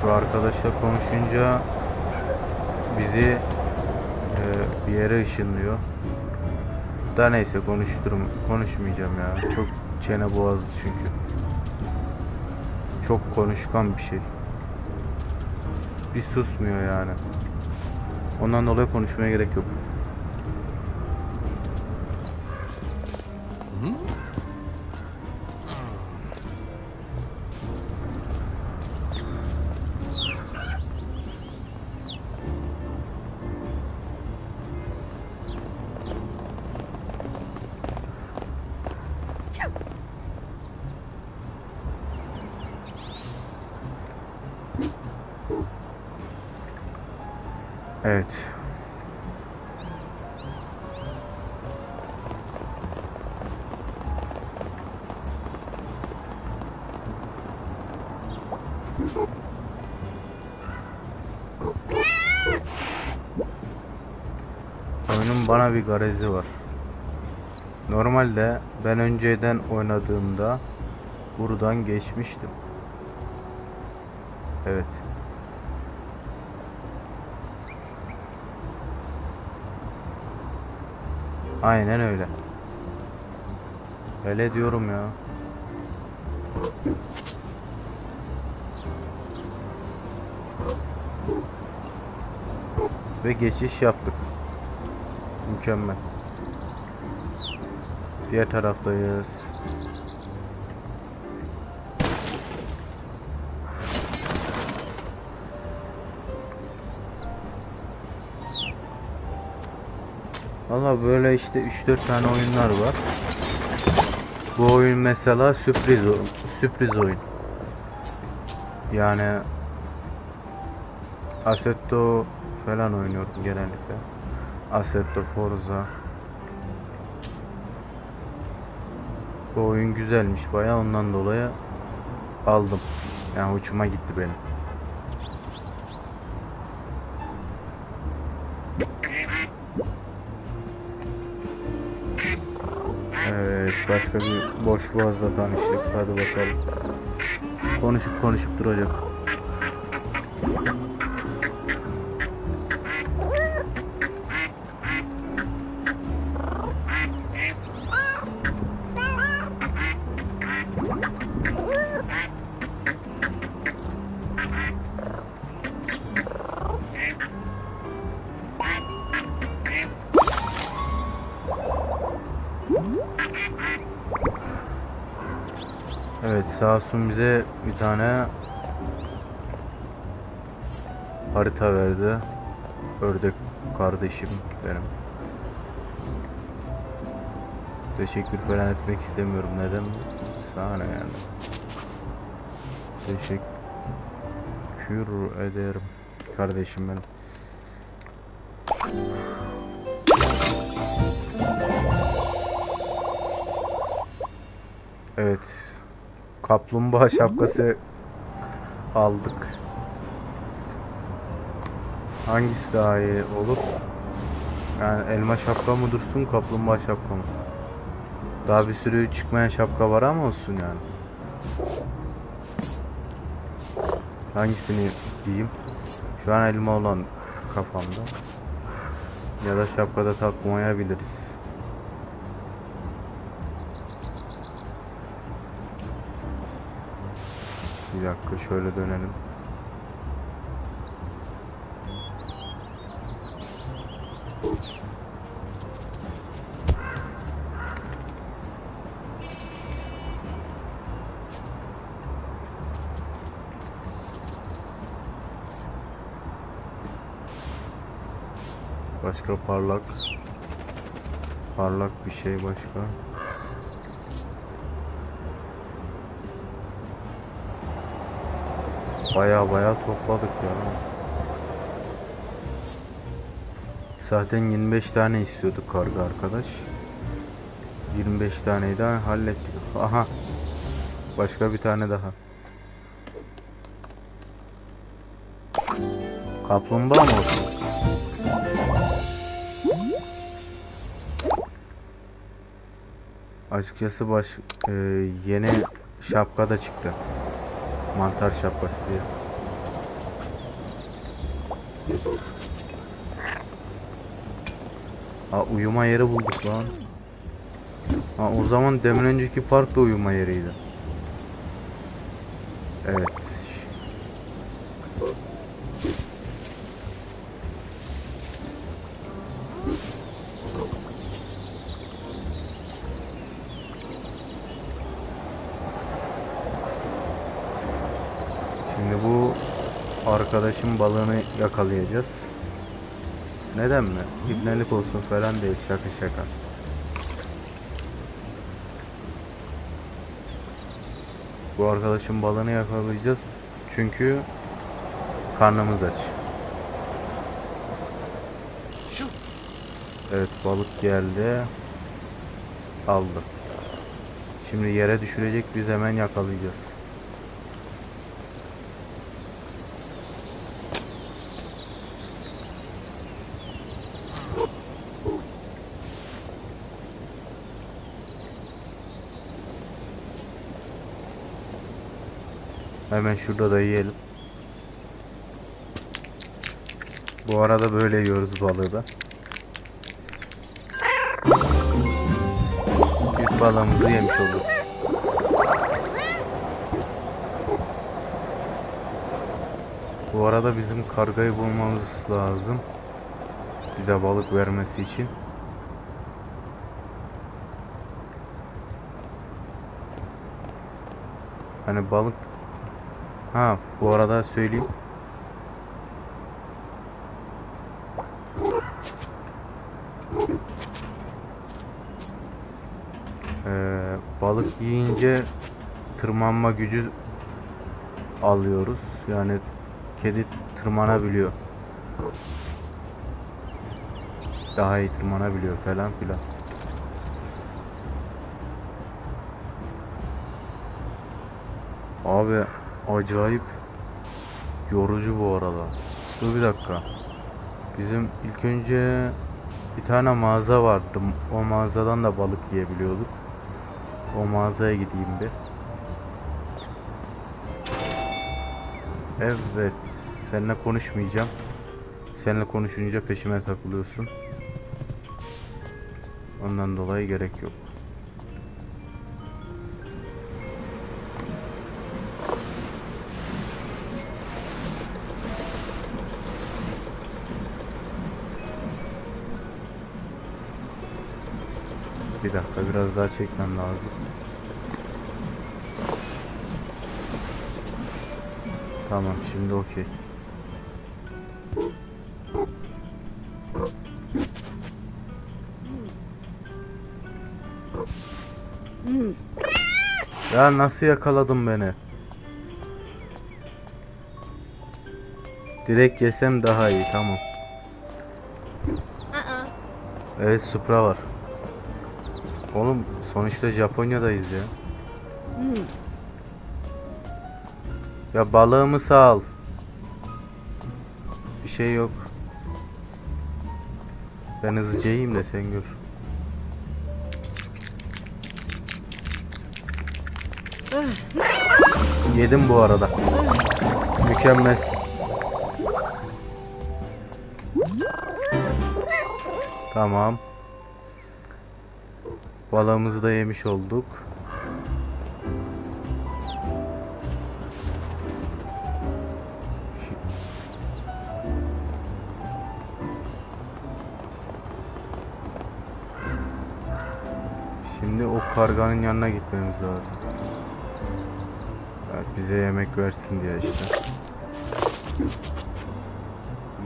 Şu arkadaşla konuşunca bizi e, bir yere ışınlıyor. Da neyse konuşturum konuşmayacağım ya. Çok çene boğazlı çünkü. Çok konuşkan bir şey. Bir susmuyor yani. Ondan dolayı konuşmaya gerek yok. Evet. Oyunun bana bir garezi var. Normalde ben önceden oynadığımda buradan geçmiştim. Evet. Aynen öyle. Öyle diyorum ya. Ve geçiş yaptık. Mükemmel. Diğer taraftayız. Valla böyle işte 3-4 tane oyunlar var. Bu oyun mesela sürpriz sürpriz oyun. Yani Assetto falan oynuyorum genellikle. Assetto Forza. Bu oyun güzelmiş baya ondan dolayı aldım. Yani hoşuma gitti benim. Başka bir boş boğazla tanıştık. Hadi bakalım. Konuşup konuşup duracak. Evet sağ bize bir tane harita verdi. Ördek kardeşim benim. Teşekkür falan etmek istemiyorum. Neden? Sana yani. Teşekkür ederim. Kardeşim benim. Evet. Kaplumbağa şapkası aldık. Hangisi daha iyi olur? Yani elma şapka mı dursun, kaplumbağa şapka mı? Daha bir sürü çıkmayan şapka var ama olsun yani. Hangisini giyeyim? Şu an elma olan kafamda. Ya da şapkada takmayabiliriz. Bir dakika şöyle dönelim. Başka parlak parlak bir şey başka. Baya baya topladık ya. Zaten 25 tane istiyorduk karga arkadaş. 25 taneyi de hallettik. Aha. Başka bir tane daha. Kaplumbağa mı olsun? Açıkçası baş e, yeni şapka da çıktı. Mantar şapkası diye. Aa uyuma yeri bulduk lan. Aa, o zaman demin önceki park da uyuma yeriydi. Evet. Balığını yakalayacağız. Neden mi? İbnelik olsun falan değil şaka şaka. Bu arkadaşın balığını yakalayacağız. Çünkü karnımız aç. Evet balık geldi. Aldı. Şimdi yere düşürecek biz hemen yakalayacağız. Hemen şurada da yiyelim. Bu arada böyle yiyoruz balığı da. İlk balığımızı yemiş olduk. Bu arada bizim kargayı bulmamız lazım. Bize balık vermesi için. Hani balık Ha bu arada söyleyeyim. Ee, balık yiyince tırmanma gücü alıyoruz. Yani kedi tırmanabiliyor. Daha iyi tırmanabiliyor falan filan. Abi acayip yorucu bu arada. Dur bir dakika. Bizim ilk önce bir tane mağaza vardı. O mağazadan da balık yiyebiliyorduk. O mağazaya gideyim bir. Evet. Seninle konuşmayacağım. Seninle konuşunca peşime takılıyorsun. Ondan dolayı gerek yok. Dakika biraz daha çekmem lazım. Tamam şimdi okey. Ya nasıl yakaladın beni? Direkt yesem daha iyi tamam. Evet Supra var. Oğlum sonuçta Japonya'dayız ya. Ya balığımı sal. Bir şey yok. Ben hızlıca yiyeyim de sen gör. Yedim bu arada. Mükemmel. Tamam. Balığımızı da yemiş olduk. Şimdi o karganın yanına gitmemiz lazım. Evet, bize yemek versin diye işte.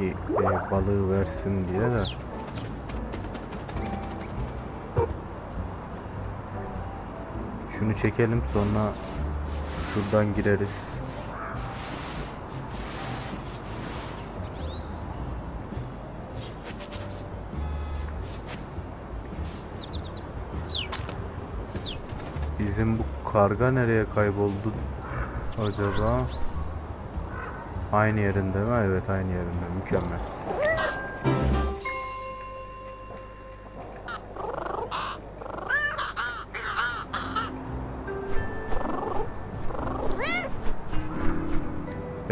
Ye, e, balığı versin diye de. Şunu çekelim sonra şuradan gireriz. Bizim bu karga nereye kayboldu acaba? Aynı yerinde mi? Evet aynı yerinde. Mükemmel.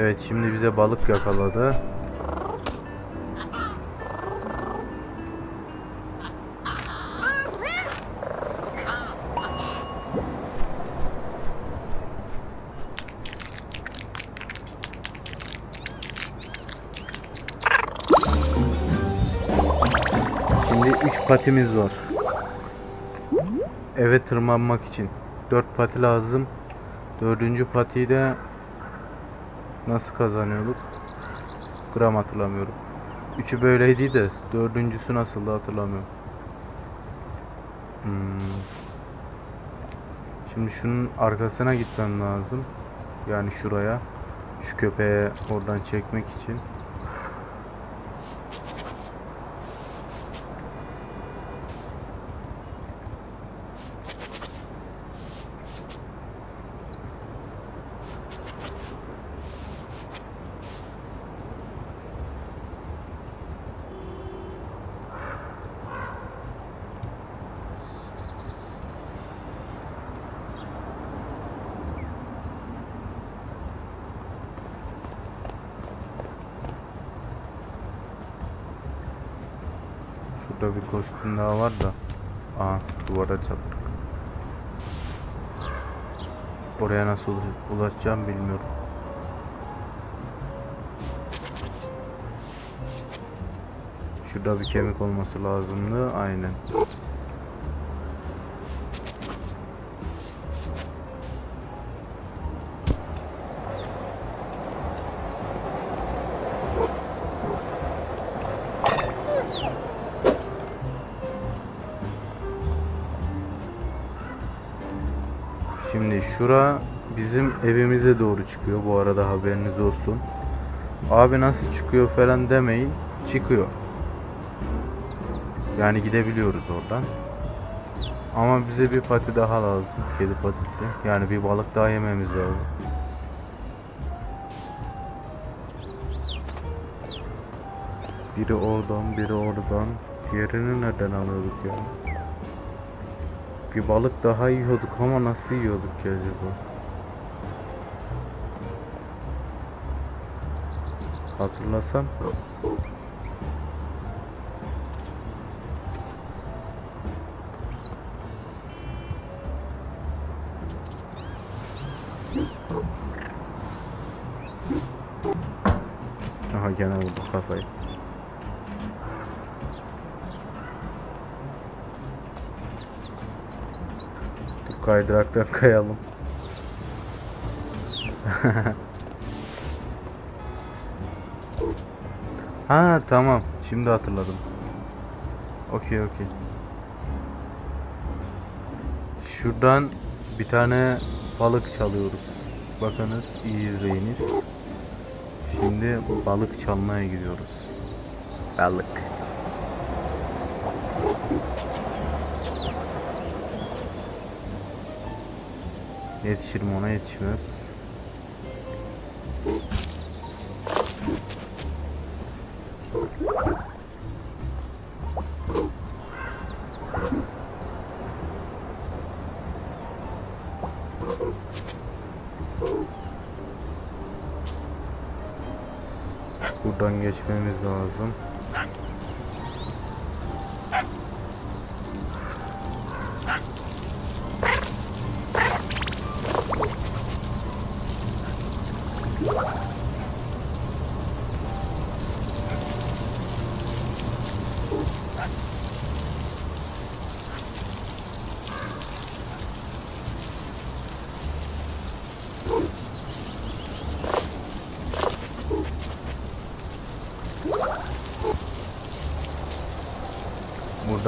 Evet şimdi bize balık yakaladı. Şimdi 3 patimiz var. Eve tırmanmak için. 4 pati lazım. Dördüncü patiyi de nasıl kazanıyorduk? Gram hatırlamıyorum. Üçü böyleydi de dördüncüsü nasıldı hatırlamıyorum. Hmm. Şimdi şunun arkasına gitmem lazım. Yani şuraya. Şu köpeğe oradan çekmek için. Şurada bir kostüm daha var da. Aha duvara çarptık. Oraya nasıl ulaş- ulaşacağım bilmiyorum. Şurada bir kemik olması lazımdı. Aynen. Şimdi şura bizim evimize doğru çıkıyor. Bu arada haberiniz olsun. Abi nasıl çıkıyor falan demeyin. Çıkıyor. Yani gidebiliyoruz oradan. Ama bize bir pati daha lazım. Kedi patisi. Yani bir balık daha yememiz lazım. Biri oradan, biri oradan. Diğerini nereden alıyorduk ya? Bir balık daha yiyorduk ama nasıl yiyorduk ki acaba? Hatırlasam. Aha gene vurdu kafayı. Kaydıraktan kayalım. ha tamam. Şimdi hatırladım. Okey okey. Şuradan bir tane balık çalıyoruz. Bakınız iyi izleyiniz. Şimdi balık çalmaya gidiyoruz. Balık. Yetişir mi ona yetişmez.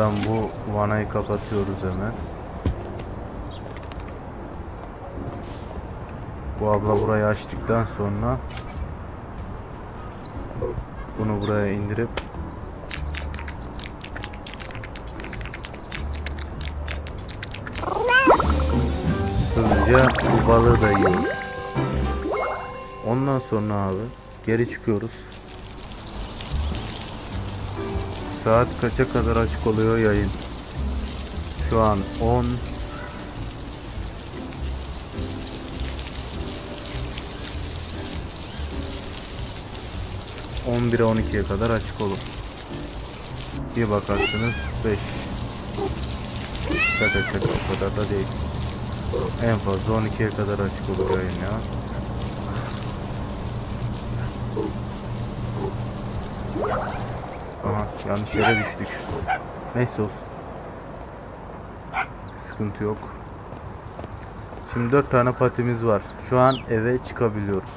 Buradan bu vanayı kapatıyoruz hemen. Bu abla burayı açtıktan sonra bunu buraya indirip hızlıca bu balığı da yiyoruz. Ondan sonra abi geri çıkıyoruz. Saat kaça kadar açık oluyor yayın? Şu an 10 11'e 12'ye kadar açık olur. Bir bakarsınız 5 Şaka şaka o kadar da değil. En fazla 12'ye kadar açık olur yayın ya. Yanlış yere düştük. Neyse olsun. Sıkıntı yok. Şimdi 4 tane patimiz var. Şu an eve çıkabiliyoruz.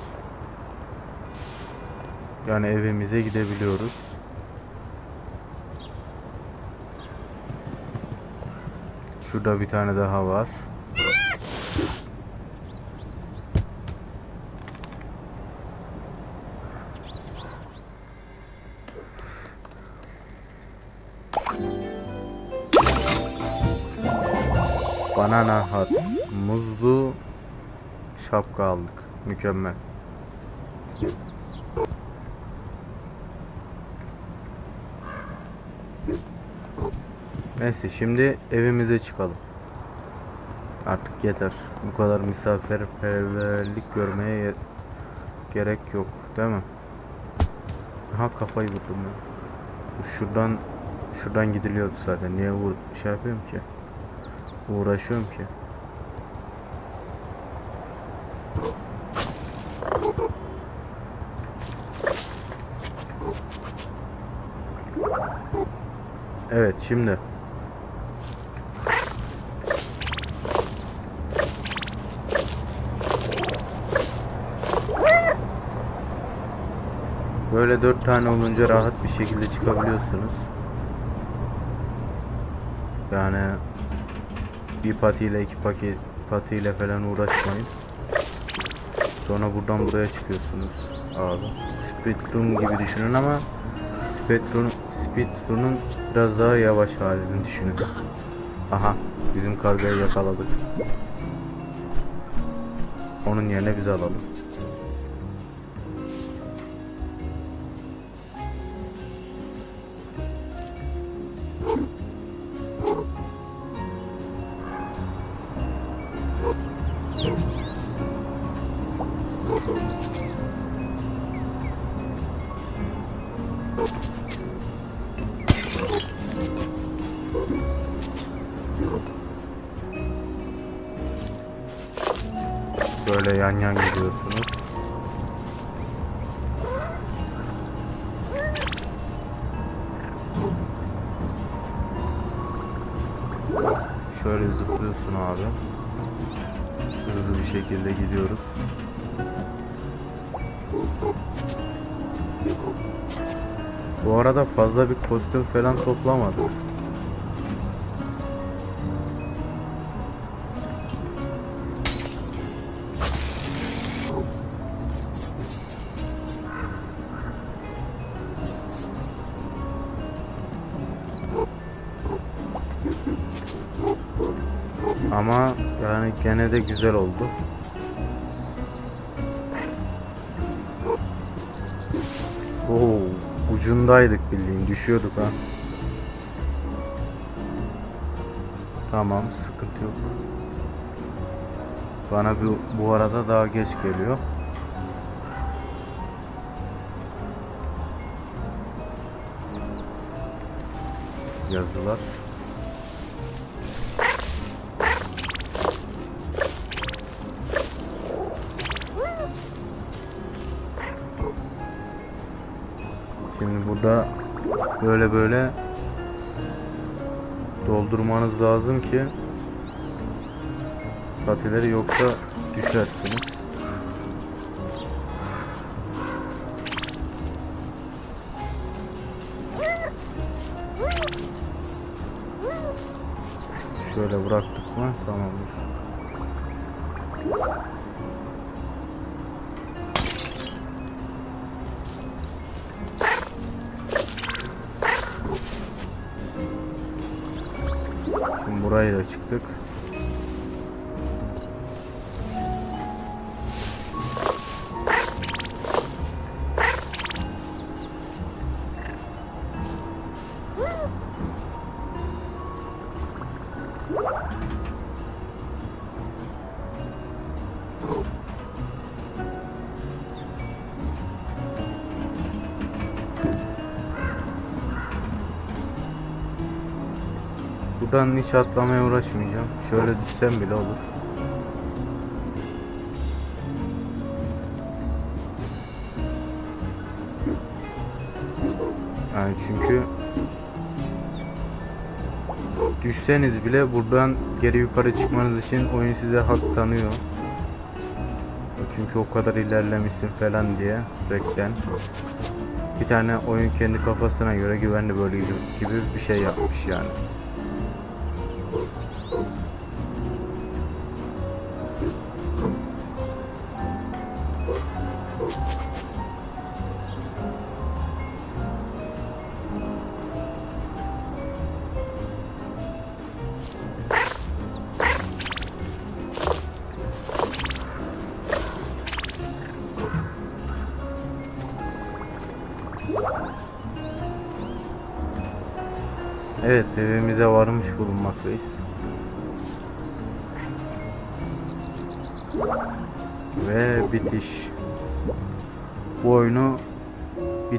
Yani evimize gidebiliyoruz. Şurada bir tane daha var. Banana hat. Muzlu şapka aldık. Mükemmel. Neyse şimdi evimize çıkalım. Artık yeter. Bu kadar misafirperverlik görmeye ye- gerek yok, değil mi? Ha kafayı vurdum. Dur, Şuradan şuradan gidiliyordu zaten. Niye vur şey yapıyorum ki? Uğraşıyorum ki. Evet şimdi Böyle dört tane olunca rahat bir şekilde çıkabiliyorsunuz. Yani bir patiyle iki paki patiyle falan uğraşmayın. Sonra buradan buraya çıkıyorsunuz abi. Speedrun gibi düşünün ama Speedrun Speedrun'un biraz daha yavaş halini düşünün. Aha bizim kargayı yakaladık. Onun yerine biz alalım. Böyle yan yan gidiyorsunuz. Şöyle zıplıyorsun abi. Hızlı bir şekilde gidiyoruz. Bu arada fazla bir kostüm falan toplamadık. Ama yani gene de güzel oldu. Oo, ucundaydık bildiğin düşüyorduk ha. Tamam sıkıntı yok. Bana bu, bu arada daha geç geliyor. Yazılar. Böyle böyle doldurmanız lazım ki patileri yoksa düşersiniz. Şöyle bıraktık mı tamamdır. Burayı Buranın hiç atlamaya uğraşmayacağım. Şöyle düşsem bile olur. Yani çünkü düşseniz bile buradan geri yukarı çıkmanız için oyun size hak tanıyor. Çünkü o kadar ilerlemişsin falan diye beklen. Bir tane oyun kendi kafasına göre güvenli bölge gibi bir şey yapmış yani.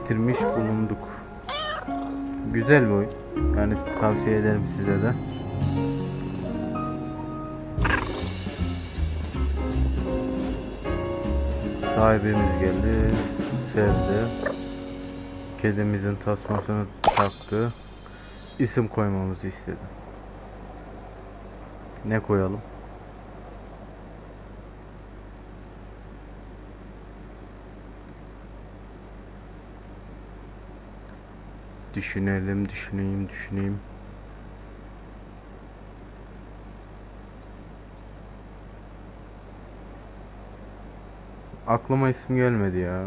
Bitirmiş bulunduk. Güzel bir oyun. Yani tavsiye ederim size de. Sahibimiz geldi, sevdi. Kedimizin tasmasını taktı. İsim koymamızı istedi. Ne koyalım? Düşünelim, düşüneyim, düşüneyim. Aklıma isim gelmedi ya.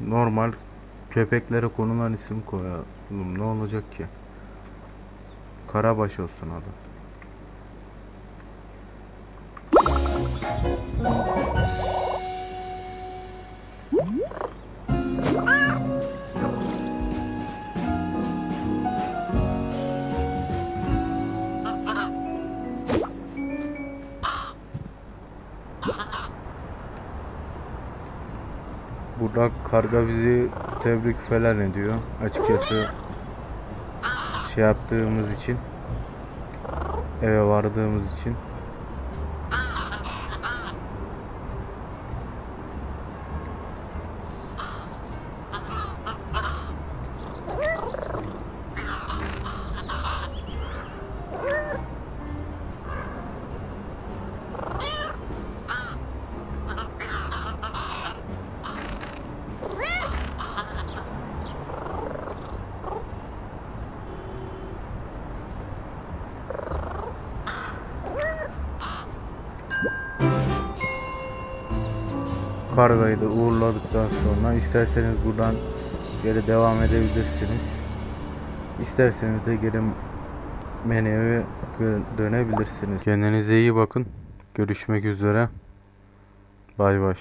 Normal köpeklere konulan isim koyalım. Ne olacak ki? Karabaş olsun adı. Karga bizi tebrik falan ediyor. Açıkçası şey yaptığımız için eve vardığımız için kargayı da uğurladıktan sonra isterseniz buradan geri devam edebilirsiniz. İsterseniz de geri menüye dönebilirsiniz. Kendinize iyi bakın. Görüşmek üzere. Bay bay.